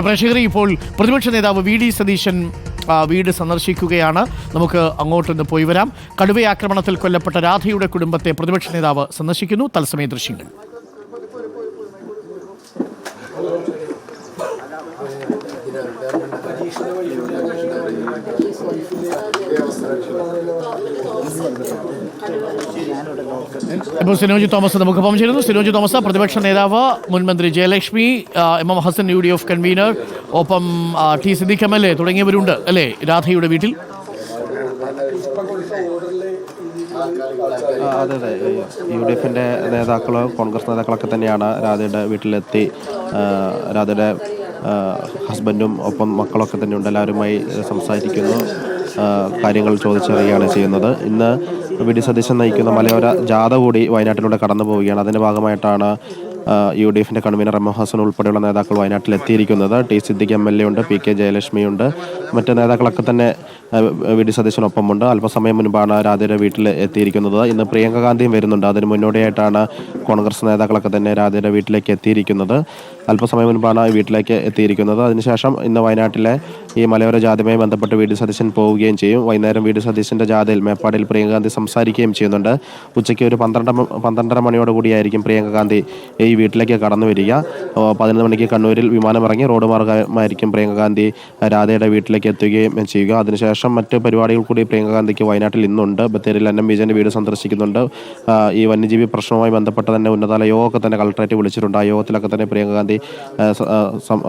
പ്രേക്ഷകരെ ഇപ്പോൾ പ്രതിപക്ഷ നേതാവ് വി ഡി സതീശൻ വീട് സന്ദർശിക്കുകയാണ്. നമുക്ക് അങ്ങോട്ടൊന്ന് പോയി വരാം. കടുവ ആക്രമണത്തിൽ കൊല്ലപ്പെട്ട രാധയുടെ കുടുംബത്തെ പ്രതിപക്ഷ നേതാവ് സന്ദർശിക്കുന്നു. തത്സമയ ദൃശ്യങ്ങൾ. ഇപ്പോൾ സിനോജി തോമസ് നമുക്കൊപ്പം ചേരുന്നു സിനോജി തോമസ് പ്രതിപക്ഷ നേതാവ് മുൻമന്ത്രി Jayalakshmi M M Hassan U D F convenor ഒപ്പം T Siddique M L A തുടങ്ങിയവരുണ്ട് അല്ലേ രാധയുടെ വീട്ടിൽ? അതെ അതെ. യു ഡി എഫിന്റെ നേതാക്കൾ കോൺഗ്രസ് നേതാക്കളൊക്കെ തന്നെയാണ് രാധയുടെ വീട്ടിലെത്തി രാധയുടെ ഹസ്ബൻഡും ഒപ്പം മക്കളൊക്കെ തന്നെ ഉണ്ട്. എല്ലാവരുമായി സംസാരിക്കുന്നു. കാര്യങ്ങൾ ചോദിച്ചറിയുകയാണ് ചെയ്യുന്നത്. ഇന്ന് വി ഡി നയിക്കുന്ന മലയോര ജാഥ കൂടി വയനാട്ടിലൂടെ കടന്നു പോവുകയാണ്. അതിന്റെ ഭാഗമായിട്ടാണ് യു ഡി എഫിന്റെ കൺവീനർ എം ഹസൻ ഉൾപ്പെടെയുള്ള നേതാക്കൾ വയനാട്ടിൽ എത്തിയിരിക്കുന്നത് T Siddique M L A ഉണ്ട് പി കെ ജയലക്ഷ്മിയുണ്ട്. മറ്റ് നേതാക്കളൊക്കെ തന്നെ വി ഡി സതീശനൊപ്പമുണ്ട് അല്പസമയം മുൻപാണ് രാധയുടെ വീട്ടിൽ എത്തിയിരിക്കുന്നത്. ഇന്ന് പ്രിയങ്ക ഗാന്ധിയും വരുന്നുണ്ട്. അതിന് മുന്നോടിയായിട്ടാണ് കോൺഗ്രസ് നേതാക്കളൊക്കെ തന്നെ രാധയുടെ വീട്ടിലേക്ക് എത്തിയിരിക്കുന്നത്. അല്പസമയം മുൻപാണ് വീട്ടിലേക്ക് എത്തിയിരിക്കുന്നത്. അതിനുശേഷം ഇന്ന് വയനാട്ടിലെ ഈ മലയോര ജാഥയുമായി ബന്ധപ്പെട്ട് വി ഡി സതീശൻ പോവുകയും ചെയ്യും. വൈകുന്നേരം വി ഡി സതീശന്റെ ജാഥയിൽ മേപ്പാടിയിൽ പ്രിയങ്ക ഗാന്ധി സംസാരിക്കുകയും ചെയ്യുന്നുണ്ട്. ഉച്ചയ്ക്ക് ഒരു പന്ത്രണ്ട് പന്ത്രണ്ടര മണിയോടുകൂടിയായിരിക്കും പ്രിയങ്ക ഗാന്ധി ഈ വീട്ടിലേക്ക് കടന്നു വരിക. പതിനൊന്ന് മണിക്ക് കണ്ണൂരിൽ വിമാനമിറങ്ങി റോഡ് മാർഗമായിരിക്കും പ്രിയങ്ക ഗാന്ധി രാധയുടെ വീട്ടിലേക്ക് എത്തുകയും ചെയ്യുക. അതിനുശേഷം മറ്റ് പരിപാടികൾ കൂടി പ്രിയങ്ക ഗാന്ധിക്ക് വയനാട്ടിൽ ഇന്നുണ്ട്. ബത്തേരിയിൽ എൻ എം വിജയന്റെ വീട് സന്ദർശിക്കുന്നുണ്ട്. ഈ വന്യജീവി പ്രശ്നവുമായി ബന്ധപ്പെട്ട് തന്നെ ഉന്നതതല യോഗമൊക്കെ തന്നെ കളക്ടറേറ്റ് വിളിച്ചിട്ടുണ്ട്. ആ യോഗത്തിലൊക്കെ തന്നെ പ്രിയങ്ക ഗാന്ധി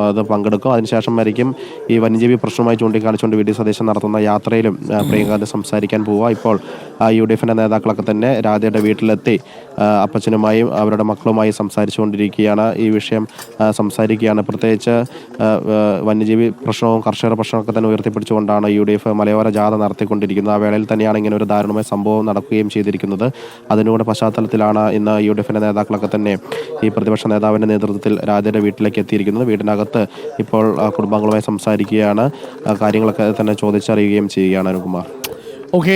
അത് പങ്കെടുക്കും. അതിനുശേഷം ആയിരിക്കും ഈ വന്യജീവി പ്രശ്നവുമായി ചൂണ്ടിക്കാണിച്ചുകൊണ്ട് വി സതീശൻ നടത്തുന്ന യാത്രയിലും പ്രിയങ്ക ഗാന്ധി സംസാരിക്കാൻ പോവുക. ഇപ്പോൾ യു ഡി എഫിന്റെ നേതാക്കളൊക്കെ തന്നെ രാധയുടെ വീട്ടിലെത്തി അപ്പച്ചനുമായും അവരുടെ മക്കളുമായി സംസാരിച്ചുകൊണ്ടിരിക്കുകയാണ്. ഈ വിഷയം സംസാരിക്കുകയാണ്. പ്രത്യേകിച്ച് വന്യജീവി പ്രശ്നവും കർഷക പ്രശ്നമൊക്കെ തന്നെ ഉയർത്തിപ്പിടിച്ചുകൊണ്ടാണ് യു ഡി എഫ് മലയോര ജാഥ നടത്തിക്കൊണ്ടിരിക്കുന്നത് ആ വേളയിൽ തന്നെയാണ് ഇങ്ങനെ ഒരു ദാരുണമായ സംഭവം നടക്കുകയും ചെയ്തിരിക്കുന്നത്. അതിനൂടെ പശ്ചാത്തലത്തിലാണ് ഇന്ന് യു ഡി എഫിന്റെ നേതാക്കളൊക്കെ തന്നെ ഈ പ്രതിപക്ഷ നേതാവിന്റെ നേതൃത്വത്തിൽ രാജയുടെ വീട്ടിലേക്ക് എത്തിയിരിക്കുന്നത്. വീടിനകത്ത് ഇപ്പോൾ കുടുംബങ്ങളുമായി സംസാരിക്കുകയാണ്. കാര്യങ്ങളൊക്കെ തന്നെ ചോദിച്ചറിയുകയും ചെയ്യുകയാണ് അനുകുമാർ ഓക്കെ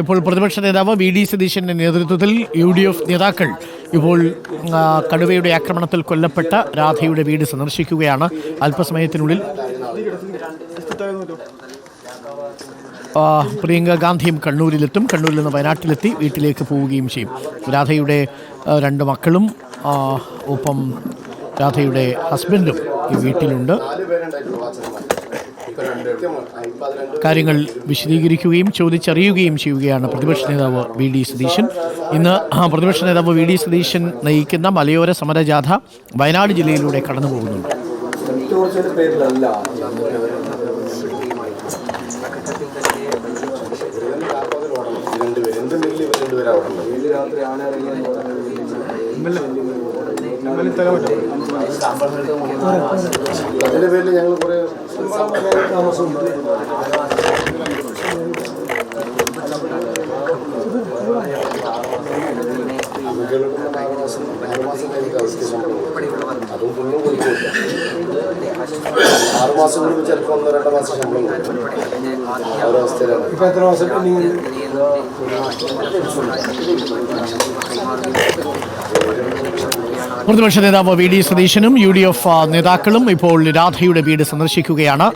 ഇപ്പോൾ പ്രതിപക്ഷ നേതാവ് വി ഡി സതീശന്റെ നേതൃത്വത്തിൽ യു ഡി എഫ് നേതാക്കൾ ഇപ്പോൾ കടുവയുടെ ആക്രമണത്തിൽ കൊല്ലപ്പെട്ട രാധയുടെ വീട് സന്ദർശിക്കുകയാണ്. അല്പസമയത്തിനുള്ളിൽ പ്രിയങ്ക ഗാന്ധിയും കണ്ണൂരിലെത്തും. കണ്ണൂരിൽ നിന്ന് വയനാട്ടിലെത്തി വീട്ടിലേക്ക് പോവുകയും ചെയ്യും. രാധയുടെ രണ്ട് മക്കളും ഒപ്പം രാധയുടെ ഹസ്ബൻഡും ഈ വീട്ടിലുണ്ട്. കാര്യങ്ങൾ വിശദീകരിക്കുകയും ചോദിച്ചറിയുകയും ചെയ്യുകയാണ് പ്രതിപക്ഷ നേതാവ് വി ഡി സതീശൻ. ഇന്ന് പ്രതിപക്ഷ നേതാവ് വി ഡി സതീശൻ നയിക്കുന്ന മലയോര സമരജാഥ വയനാട് ജില്ലയിലൂടെ കടന്നു പോകുന്നുണ്ട് അതിന്റെ പേരിൽ ഞങ്ങൾ കുറെ താമസമുണ്ട് മാസം കൂടുമ്പോൾ ചിലപ്പോൾ ഒന്നോ രണ്ടോ മാസം ശമ്പളം ഒരു അവസ്ഥയിലാണ്. ഇപ്പൊ എത്ര മാസം പെൻഡിങ് പ്രതിപക്ഷ നേതാവ് വി ഡി സതീശനും യു ഡി എഫ് നേതാക്കളും ഇപ്പോൾ രാധയുടെ വീട് സന്ദർശിക്കുകയാണ്.